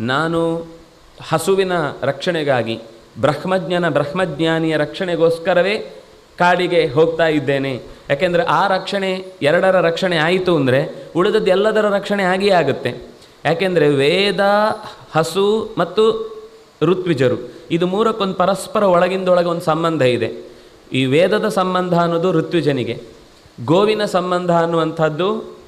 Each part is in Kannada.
ನಾನು ಹಸುವಿನ ರಕ್ಷಣೆಗಾಗಿ, ಬ್ರಹ್ಮಜ್ಞನ ಬ್ರಹ್ಮಜ್ಞಾನಿಯ ರಕ್ಷಣೆಗೋಸ್ಕರವೇ ಕಾಡಿಗೆ ಹೋಗ್ತಾ ಇದ್ದೇನೆ. ಯಾಕೆಂದರೆ ಆ ರಕ್ಷಣೆ ಎರಡರ ರಕ್ಷಣೆ ಆಯಿತು ಅಂದರೆ ಉಳಿದದ್ದು ಎಲ್ಲದರ ರಕ್ಷಣೆ ಆಗಿಯೇ ಆಗುತ್ತೆ. ಯಾಕೆಂದರೆ ವೇದ, ಹಸು ಮತ್ತು ಋತ್ವಿಜರು, ಇದು ಮೂರಕ್ಕೊಂದು ಪರಸ್ಪರ ಒಳಗಿಂದೊಳಗೆ ಒಂದು ಸಂಬಂಧ ಇದೆ. ಈ ವೇದದ ಸಂಬಂಧ ಅನ್ನೋದು ಋತ್ವಿಜನಿಗೆ. ಗೋವಿನ ಸಂಬಂಧ ಅನ್ನುವಂಥದ್ದು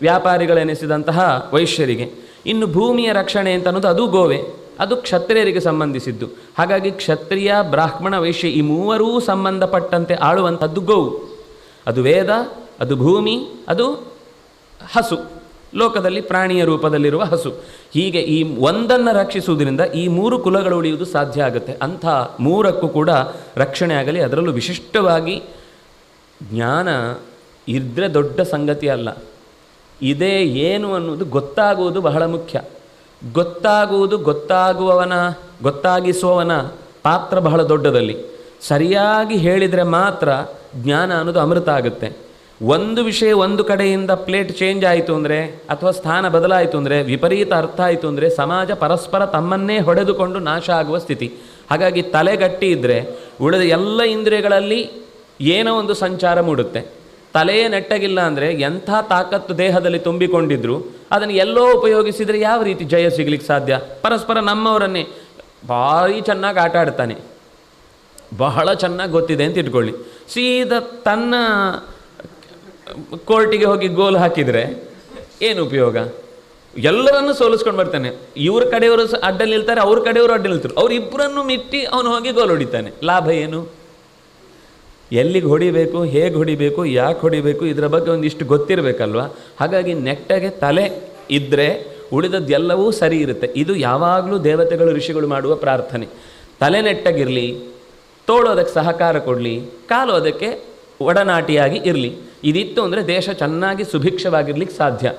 ವ್ಯಾಪಾರಿಗಳೆನಿಸಿದಂತಹ ವೈಶ್ಯರಿಗೆ. ಇನ್ನು ಭೂಮಿಯ ರಕ್ಷಣೆ ಅಂತ ಅನ್ನೋದು ಅದು ಗೋವೆ. ಅದು ಕ್ಷತ್ರಿಯರಿಗೆ ಸಂಬಂಧಿಸಿದ್ದು. ಹಾಗಾಗಿ ಕ್ಷತ್ರಿಯ, ಬ್ರಾಹ್ಮಣ, ವೈಶ್ಯ ಈ ಮೂವರೂ ಸಂಬಂಧಪಟ್ಟಂತೆ ಆಳುವಂಥದ್ದು ಗೋವು. ಅದು ವೇದ, ಅದು ಭೂಮಿ, ಅದು ಹಸು. ಲೋಕದಲ್ಲಿ ಪ್ರಾಣಿಯ ರೂಪದಲ್ಲಿರುವ ಹಸು. ಹೀಗೆ ಈ ಒಂದನ್ನು ರಕ್ಷಿಸುವುದರಿಂದ ಈ ಮೂರು ಕುಲಗಳು ಉಳಿಯುವುದು ಸಾಧ್ಯ ಆಗುತ್ತೆ. ಅಂಥ ಮೂರಕ್ಕೂ ಕೂಡ ರಕ್ಷಣೆ ಆಗಲಿ, ಅದರಲ್ಲೂ ವಿಶಿಷ್ಟವಾಗಿ ಜ್ಞಾನ ಇದ್ರೆ ದೊಡ್ಡ ಸಂಗತಿ ಅಲ್ಲ. ಇದೇ ಏನು ಅನ್ನೋದು ಗೊತ್ತಾಗುವುದು ಬಹಳ ಮುಖ್ಯ. ಗೊತ್ತಾಗುವುದು ಗೊತ್ತಾಗುವವನ, ಗೊತ್ತಾಗಿಸುವವನ ಪಾತ್ರ ಬಹಳ ದೊಡ್ಡದಲ್ಲಿ. ಸರಿಯಾಗಿ ಹೇಳಿದರೆ ಮಾತ್ರ ಜ್ಞಾನ ಅನ್ನೋದು ಅಮೃತ ಆಗುತ್ತೆ. ಒಂದು ವಿಷಯ ಒಂದು ಕಡೆಯಿಂದ ಪ್ಲೇಟ್ ಚೇಂಜ್ ಆಯಿತು ಅಂದರೆ ಅಥವಾ ಸ್ಥಾನ ಬದಲಾಯಿತು ಅಂದರೆ ವಿಪರೀತ ಅರ್ಥ ಆಯಿತು ಅಂದರೆ ಸಮಾಜ ಪರಸ್ಪರ ತಮ್ಮನ್ನೇ ಹೊಡೆದುಕೊಂಡು ನಾಶ ಆಗುವ ಸ್ಥಿತಿ. ಹಾಗಾಗಿ ತಲೆಗಟ್ಟಿ ಇದ್ದರೆ ಉಳಿದ ಎಲ್ಲ ಇಂದ್ರಿಯಗಳಲ್ಲಿ ಏನೋ ಒಂದು ಸಂಚಾರ ಮೂಡುತ್ತೆ. ತಲೆಯೇ ನೆಟ್ಟಗಿಲ್ಲ ಅಂದರೆ ಎಂಥ ತಾಕತ್ತು ದೇಹದಲ್ಲಿ ತುಂಬಿಕೊಂಡಿದ್ರು, ಅದನ್ನು ಎಲ್ಲೋ ಉಪಯೋಗಿಸಿದರೆ ಯಾವ ರೀತಿ ಜಯ ಸಿಗ್ಲಿಕ್ಕೆ ಸಾಧ್ಯ? ಪರಸ್ಪರ ನಮ್ಮವರನ್ನೇ. ಭಾರಿ ಚೆನ್ನಾಗಿ ಆಟ ಆಡ್ತಾನೆ. ಬಹಳ ಚೆನ್ನಾಗಿ ಗೊತ್ತಿದೆ ಅಂತ ಇಟ್ಕೊಳ್ಳಿ. ಸೀದಾ ತನ್ನ ಕೋರ್ಟಿಗೆ ಹೋಗಿ ಗೋಲ್ ಹಾಕಿದರೆ ಏನು ಉಪಯೋಗ? ಎಲ್ಲರನ್ನು ಸೋಲಿಸ್ಕೊಂಡು ಬರ್ತಾನೆ. ಇವ್ರ ಕಡೆಯವರು ಅಡ್ಡ ನಿಲ್ತಾರೆ, ಅವ್ರ ಕಡೆಯವರು ಅಡ್ಡ ನಿಲ್ತಾರೆ. ಅವ್ರಿಬ್ಬರನ್ನು ಮಿಟ್ಟಿ ಅವನು ಹೋಗಿ ಗೋಲ್ ಹೊಡಿತಾನೆ. ಲಾಭ ಏನು? ಎಲ್ಲಿಗೆ ಹೊಡಿಬೇಕು, ಹೇಗೆ ಹೊಡಿಬೇಕು, ಯಾಕೆ ಹೊಡಿಬೇಕು, ಇದರ ಬಗ್ಗೆ ಒಂದಿಷ್ಟು ಗೊತ್ತಿರಬೇಕಲ್ವ? ಹಾಗಾಗಿ ನೆಟ್ಟಗೆ ತಲೆ ಇದ್ದರೆ ಉಳಿದದ್ದೆಲ್ಲವೂ ಸರಿ ಇರುತ್ತೆ. ಇದು ಯಾವಾಗಲೂ ದೇವತೆಗಳು, ಋಷಿಗಳು ಮಾಡುವ ಪ್ರಾರ್ಥನೆ. ತಲೆ ನೆಟ್ಟಗಿರಲಿ ತೋಳು ಅದಕ್ಕೆ ಸಹಕಾರ ಕೊಡಲಿ ಕಾಲು ಅದಕ್ಕೆ ಒಡನಾಟಿಯಾಗಿ ಇರಲಿ. ಇದಿತ್ತು ಅಂದರೆ ದೇಶ ಚೆನ್ನಾಗಿ ಸುಭಿಕ್ಷವಾಗಿರ್ಲಿಕ್ಕೆ ಸಾಧ್ಯ.